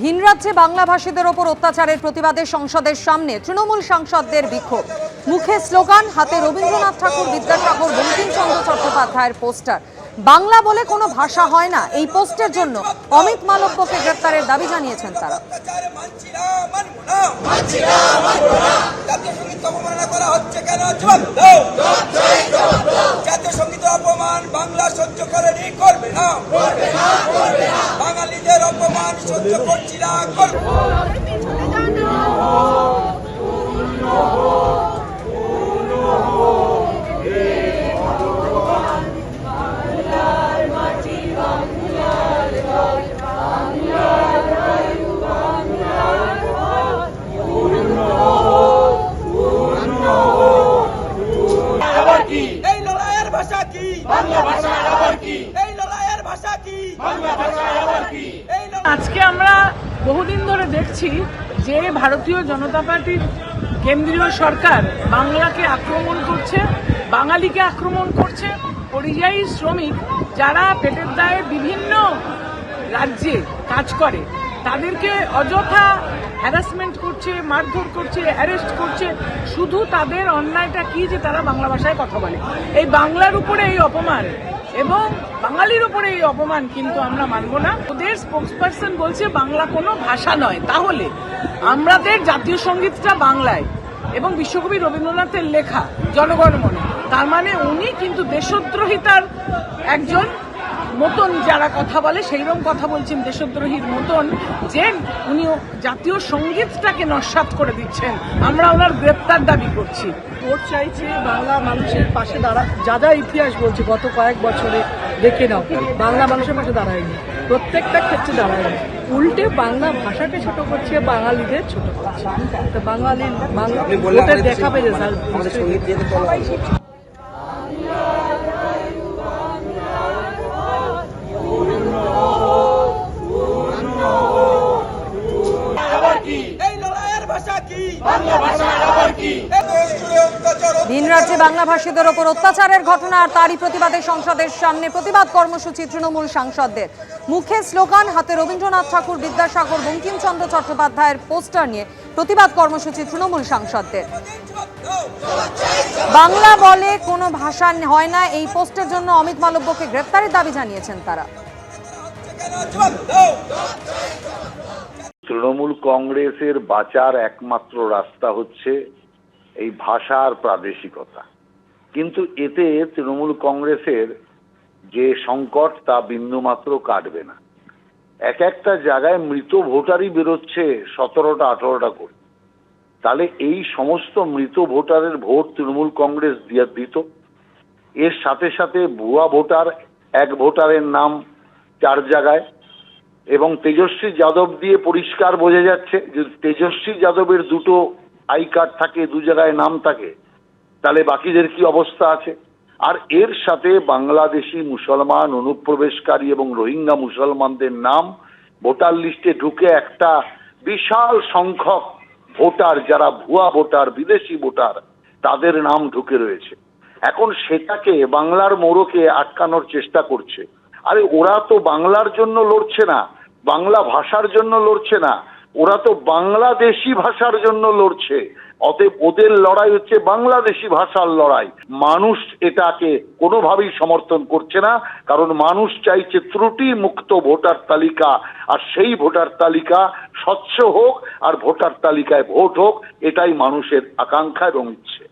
ভিন রাজ্যে বাংলাভাষীদের ওপর অত্যাচারের প্রতিবাদে সংসদের সামনে তৃণমূল সাংসদদের বিক্ষোভ। মুখে স্লোগান, হাতে রবীন্দ্রনাথ ঠাকুর, বিদ্যাসাগর, বঙ্কিমচন্দ্র চট্টোপাধ্যায়ের পোস্টার। বাংলা বলে কোনো ভাষা হয় না এই পোস্টের জন্য অমিত মালব্যকে গ্রেপ্তারের দাবি জানিয়েছেন তারা। করা হচ্ছে? সহ্য করছি না এই লড়াইয়ের ভাষা কি? বাংলা ভাষা আবার কি? ভাষা কি? বাংলা ভাষা আবার কি? আজকে আমরা বহুদিন ধরে দেখছি যে ভারতীয় জনতা পার্টির কেন্দ্রীয় সরকার বাংলাকে আক্রমণ করছে বাঙালিকে আক্রমণ করছে। পরিযায়ী শ্রমিক যারা পেটের দায়ে বিভিন্ন রাজ্যে কাজ করে তাদেরকে অযথা হ্যারাসমেন্ট করছে মারধর করছে অ্যারেস্ট করছে। শুধু তাদের অন্যায়টা কি যে তারা বাংলা ভাষায় কথা বলে? এই বাংলার উপরে এই অপমান এবং বাঙালির উপরে এই অপমান কিন্তু আমরা মানব না। ওদের স্পোক্সপারসন বলছে, বাংলা কোনো ভাষা নয়। তাহলে আমাদের জাতীয় সঙ্গীতটা বাংলায় এবং বিশ্বকবি রবীন্দ্রনাথের লেখা, জনগণ মনে। তার মানে উনি কিন্তু দেশদ্রোহিতার একজন মতন যারা কথা বলে সেইরকম কথা বলছেন দেশদ্রোহীর মতন যে উনি জাতীয় সঙ্গীতটাকে নস্বাত করে দিচ্ছেন। আমরা ওনার গ্রেপ্তার দাবি করছি। ভোট চাইছে বাংলা মানুষের পাশে দাঁড়া যা যা ইতিহাস বলছে গত কয়েক বছরে দেখে নাও। বাংলা মানুষের পাশে দাঁড়ায়নি। প্রত্যেকটা ক্ষেত্রে দাঁড়ায়নি। উল্টে বাংলা ভাষাকে ছোট করছে বাঙালিদের ছোট করছে। তো বাঙালি বাংলা দেখাবে রেজাল্ট এই লড়াইয়ের ভাষা কি বাংলা ভাষা আবার কি দেশ জুড়ে ভিন রাজ্যে বাংলাভাষীদের ওপর অত্যাচারের ঘটনা আর তারই প্রতিবাদে সংসদের সামনে প্রতিবাদ কর্মসূচি তৃণমূল সাংসদদের। মুখে স্লোগান, হাতে রবীন্দ্রনাথ ঠাকুর, বিদ্যাসাগর, বঙ্কিমচন্দ্র চট্টোপাধ্যায়ের পোস্টার নিয়ে প্রতিবাদ কর্মসূচি তৃণমূল সাংসদদের। বাংলা বলে কোনো ভাষা হয় না, এই পোস্টের জন্য অমিত মালব্যকে গ্রেপ্তারের দাবি জানিয়েছেন তারা। তৃণমূল কংগ্রেসের বাঁচার একমাত্র রাস্তা হচ্ছে এই ভাষার প্রাদেশিকতা। কিন্তু এতে তৃণমূল কংগ্রেসের যে সংকট, তা বিন্দুমাত্র কাটবে না। এক একটা জায়গায় মৃত ভোটারই বেরোচ্ছে সতেরোটা, আঠারোটা করে। তাহলে এই সমস্ত মৃত ভোটারের ভোট তৃণমূল কংগ্রেস দিয়ে দিত। এর সাথে সাথে ভুয়া ভোটার, এক ভোটারের নাম চার জায়গায় এবং তেজস্বী যাদব দিয়ে পরিষ্কার বোঝা যাচ্ছে যে তেজস্বী যাদবের দুটো আই কার্ড থাকে, দু জায়গায় নাম থাকে, তাহলে বাকিদের কি অবস্থা আছে? আর এর সাথে বাংলাদেশি মুসলমান, অনুপ্রবেশকারী এবং রোহিঙ্গা মুসলমানদের নাম ভোটার লিস্টে ঢুকে একটা বিশাল সংখ্যক ভোটার, যারা ভুয়া ভোটার, বিদেশি ভোটার, তাদের নাম ঢুকে রয়েছে। এখন সেটাকে বাংলার মোড়কে আটকানোর চেষ্টা করছে। আরে ওরা তো বাংলার জন্য লড়ছে না। বাংলা ভাষার জন্য লড়ছে না। ওরা তো বাংলাদেশি ভাষার জন্য লড়ছে। অতএব ওদের লড়াই হচ্ছে বাংলাদেশি ভাষার লড়াই। মানুষ এটাকে কোনোভাবেই সমর্থন করছে না, কারণ মানুষ চাইছে ত্রুটি মুক্ত ভোটার তালিকা। আর সেই ভোটার তালিকা স্বচ্ছ হোক, আর ভোটার তালিকায় ভোট হোক, এটাই মানুষের আকাঙ্ক্ষা এবং ইচ্ছে।